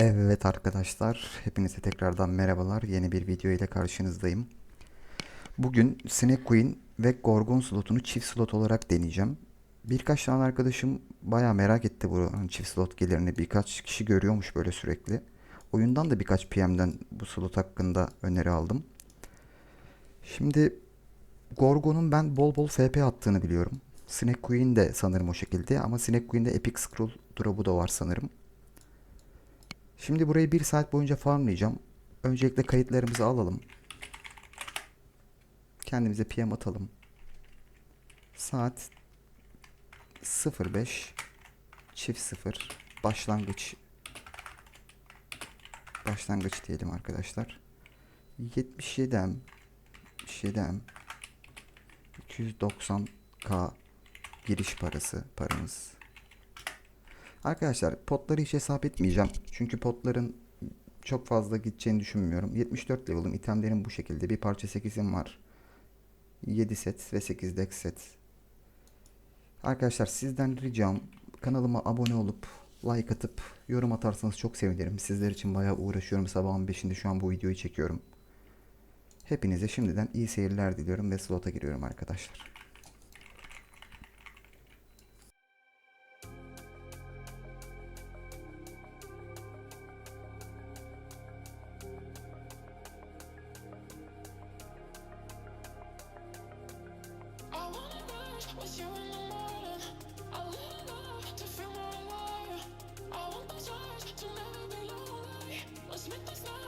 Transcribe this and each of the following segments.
Evet arkadaşlar, hepinize tekrardan merhabalar. Yeni bir video ile karşınızdayım. Bugün Snake Queen ve Gorgon slotunu çift slot olarak deneyeceğim. Birkaç tane arkadaşım bayağı merak etti bu çift slot gelirini. Birkaç kişi görüyormuş böyle sürekli. Oyundan da birkaç PM'den bu slot hakkında öneri aldım. Şimdi Gorgon'un ben bol bol FP attığını biliyorum. Snake Queen de sanırım o şekilde ama Snake Queen'de Epic Scroll drop'u da var sanırım. Şimdi burayı bir saat boyunca farmlayacağım. Öncelikle kayıtlarımızı alalım. Kendimize PM atalım. Saat 05 çift 0 başlangıç başlangıç diyelim arkadaşlar. 77M 77M 290k giriş parası paramız. Arkadaşlar potları hiç hesap etmeyeceğim. Çünkü potların çok fazla gideceğini düşünmüyorum. 74 level'ım. itemlerim bu şekilde. Bir parça 8'im var. 7 set ve 8 deck set. Arkadaşlar sizden ricam kanalıma abone olup like atıp yorum atarsanız çok sevinirim. Sizler için bayağı uğraşıyorum. Sabahın 5'inde şu an bu videoyu çekiyorum. Hepinize şimdiden iyi seyirler diliyorum ve slota giriyorum arkadaşlar. Make this night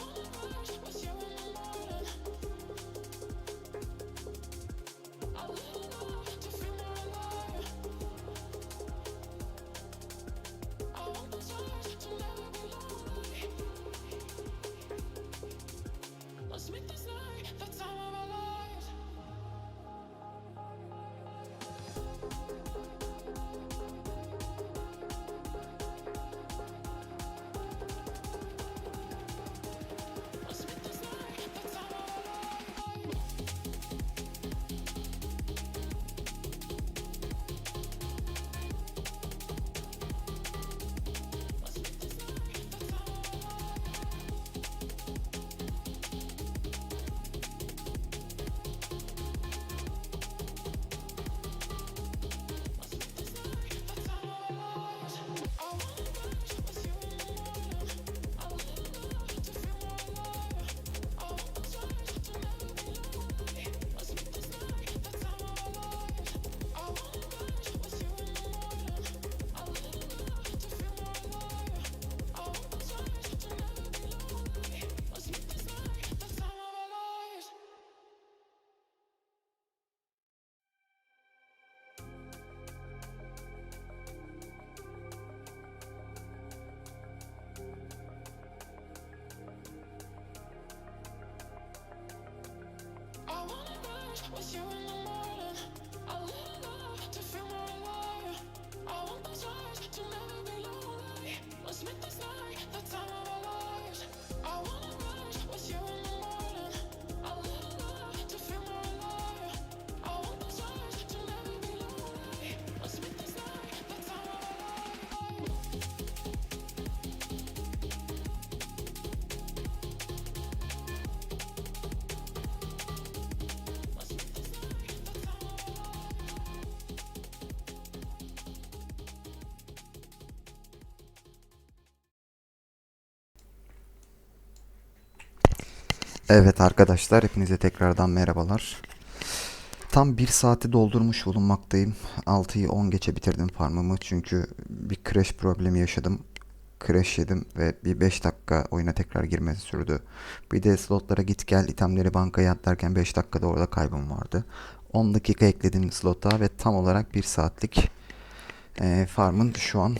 Oh my gosh, what's your? Evet arkadaşlar hepinize tekrardan merhabalar. Tam bir saati doldurmuş bulunmaktayım. 6'yı 10 geçe bitirdim farmımı çünkü bir crash problemi yaşadım. Crash yedim ve bir 5 dakika oyuna tekrar girmesi sürdü. Bir de slotlara git gel itemleri bankaya at derken 5 dakikada orada kaybım vardı. 10 dakika ekledim slota ve tam olarak 1 saatlik eee, farmın şu an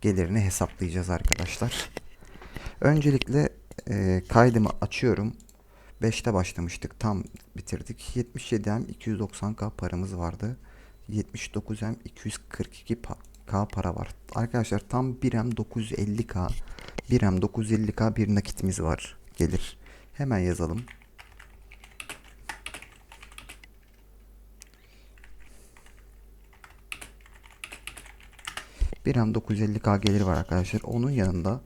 gelirini hesaplayacağız arkadaşlar. Öncelikle e, kaydımı açıyorum. 5'te başlamıştık. Tam bitirdik. 77M 290K paramız vardı. 79M 242K para var. Arkadaşlar tam 1M 950K 1M 950K bir nakitimiz var. Gelir. Hemen yazalım. Bir M 950K gelir var arkadaşlar. Onun yanında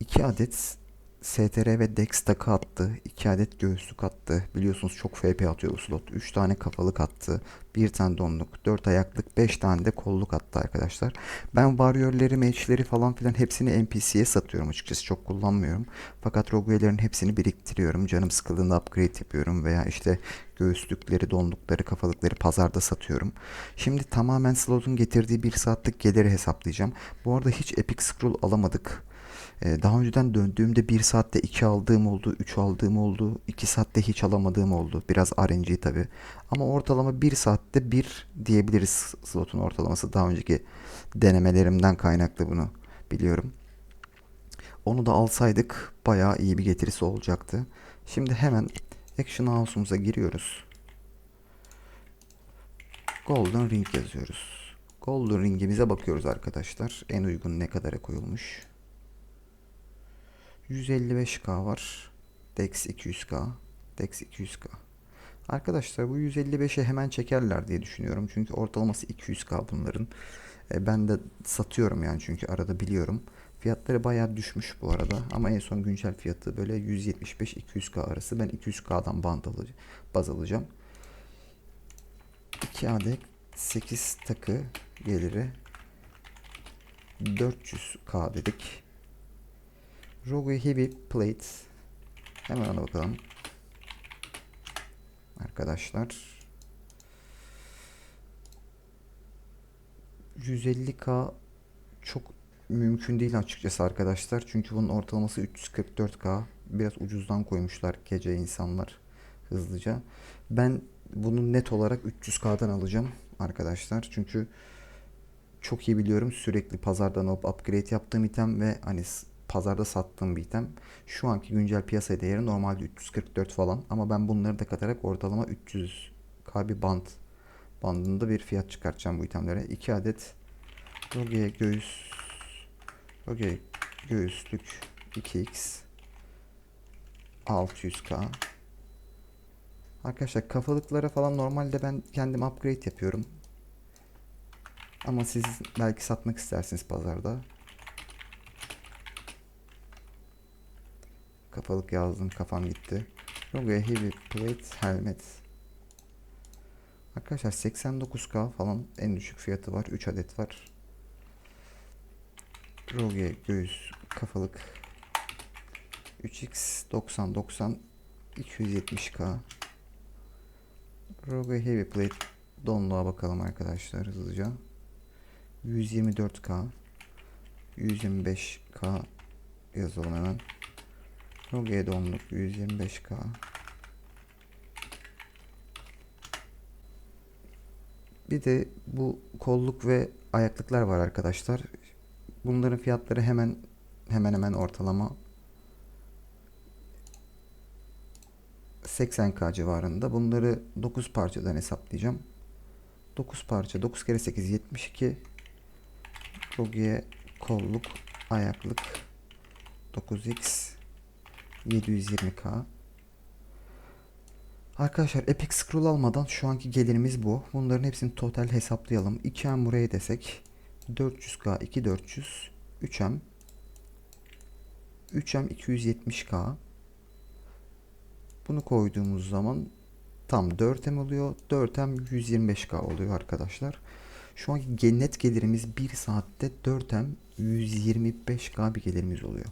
2 adet STR ve Dex takı attı. 2 adet göğüslük attı. Biliyorsunuz çok FP atıyor bu slot. 3 tane kafalık attı. 1 tane donluk, 4 ayaklık, 5 tane de kolluk attı arkadaşlar. Ben warrior'leri, mage'leri falan filan hepsini NPC'ye satıyorum açıkçası. Çok kullanmıyorum. Fakat rogue'lerin hepsini biriktiriyorum. Canım sıkıldığında upgrade yapıyorum veya işte göğüslükleri, donlukları, kafalıkları pazarda satıyorum. Şimdi tamamen slotun getirdiği 1 saatlik geliri hesaplayacağım. Bu arada hiç epic scroll alamadık. Ee, Daha önceden döndüğümde 1 saatte 2 aldığım oldu, 3 aldığım oldu, 2 saatte hiç alamadığım oldu. Biraz RNG tabi. Ama ortalama 1 saatte 1 diyebiliriz slotun ortalaması. Daha önceki denemelerimden kaynaklı bunu biliyorum. Onu da alsaydık bayağı iyi bir getirisi olacaktı. Şimdi hemen Action House'umuza giriyoruz. Golden Ring yazıyoruz. Golden Ring'imize bakıyoruz arkadaşlar. En uygun ne kadara koyulmuş. 155k var. Dex 200k. Dex 200k. Arkadaşlar bu 155'e hemen çekerler diye düşünüyorum. Çünkü ortalaması 200k bunların. E, ben de satıyorum yani çünkü arada biliyorum. Fiyatları bayağı düşmüş bu arada. Ama en son güncel fiyatı böyle 175-200k arası. Ben 200k'dan band baz alacağım. 2 adet 8 takı geliri 400k dedik. Rogue Heavy Plate. Hemen ona bakalım. Arkadaşlar. 150k çok mümkün değil açıkçası arkadaşlar. Çünkü bunun ortalaması 344k. Biraz ucuzdan koymuşlar gece insanlar hızlıca. Ben bunu net olarak 300k'dan alacağım arkadaşlar. Çünkü çok iyi biliyorum sürekli pazardan alıp upgrade yaptığım item ve hani pazarda sattığım bir item. Şu anki güncel piyasa değeri normalde 344 falan ama ben bunları da katarak ortalama 300k bir band bandında bir fiyat çıkartacağım bu itemlere. 2 adet Rogue göğüs Rogue göğüslük 2x 600k Arkadaşlar kafalıklara falan normalde ben kendim upgrade yapıyorum. Ama siz belki satmak istersiniz pazarda. Kafalık yazdım kafam gitti. Rogue Heavy Plate Helmet. Arkadaşlar 89k falan en düşük fiyatı var. 3 adet var. Rogue göğüs kafalık 3x 90 90 270k. Rogue Heavy Plate donluğa bakalım arkadaşlar hızlıca. 124k 125k yazalım hemen. Rogue donluk 125k Bir de bu kolluk ve ayaklıklar var arkadaşlar. Bunların fiyatları hemen hemen hemen ortalama 80k civarında. Bunları 9 parçadan hesaplayacağım. 9 parça 9 kere 8 72 Rogi'ye kolluk ayaklık 9x 720k Arkadaşlar Epic Scroll almadan şu anki gelirimiz bu. Bunların hepsini total hesaplayalım. 2M buraya desek 400k 2400 3M 3M 270k bunu koyduğumuz zaman tam 4M oluyor. 4M 125k oluyor arkadaşlar. Şu anki net gelirimiz 1 saatte 4M 125k bir gelirimiz oluyor.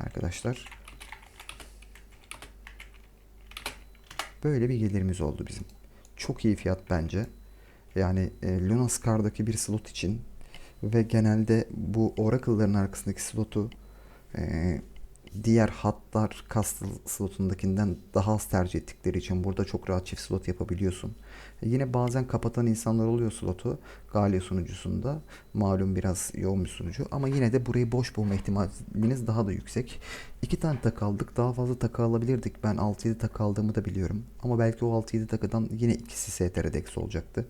Arkadaşlar Böyle bir gelirimiz oldu bizim. Çok iyi fiyat bence. Yani e, Luna Scar'daki bir slot için ve genelde bu Oracle'ların arkasındaki slotu e, diğer hatlar Castle slotundakinden daha az tercih ettikleri için burada çok rahat çift slot yapabiliyorsun. Yine bazen kapatan insanlar oluyor slotu Galio sunucusunda. Malum biraz yoğun bir sunucu ama yine de burayı boş bulma ihtimaliniz daha da yüksek. İki tane takı aldık. Daha fazla takı alabilirdik. Ben 6-7 takı aldığımı da biliyorum. Ama belki o 6-7 takıdan yine ikisi STR Dex olacaktı.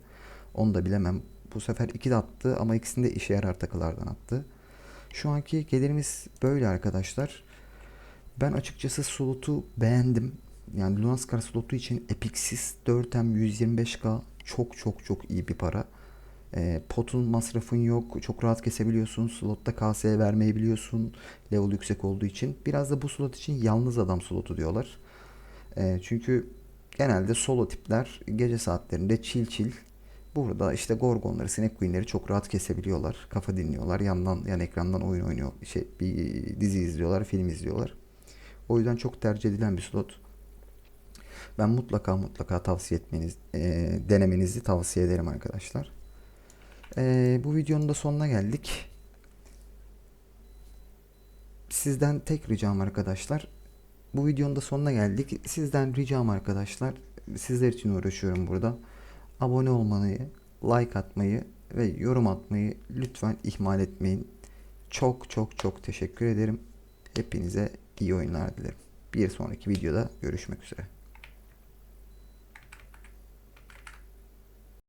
Onu da bilemem. Bu sefer iki de attı ama ikisini de işe yarar takılardan attı. Şu anki gelirimiz böyle arkadaşlar. Ben açıkçası slotu beğendim. Yani Lunaskar slotu için Epixis 4M 125K çok çok çok iyi bir para. Ee, potun masrafın yok. Çok rahat kesebiliyorsun. Slotta KS'ye vermeyi biliyorsun. Level yüksek olduğu için. Biraz da bu slot için yalnız adam slotu diyorlar. Ee, çünkü genelde solo tipler gece saatlerinde chill chill Burada işte Gorgonları, Snake Queen'leri çok rahat kesebiliyorlar. Kafa dinliyorlar. Yandan yan ekrandan oyun oynuyor. Şey bir dizi izliyorlar, film izliyorlar. O yüzden çok tercih edilen bir slot. Ben mutlaka mutlaka tavsiye etmeniz, e, denemenizi tavsiye ederim arkadaşlar. E, bu videonun da sonuna geldik. Sizden tek ricam arkadaşlar. Bu videonun da sonuna geldik. Sizden ricam arkadaşlar. Sizler için uğraşıyorum burada. Abone olmayı, like atmayı ve yorum atmayı lütfen ihmal etmeyin. Çok çok çok teşekkür ederim. Hepinize iyi oyunlar dilerim. Bir sonraki videoda görüşmek üzere.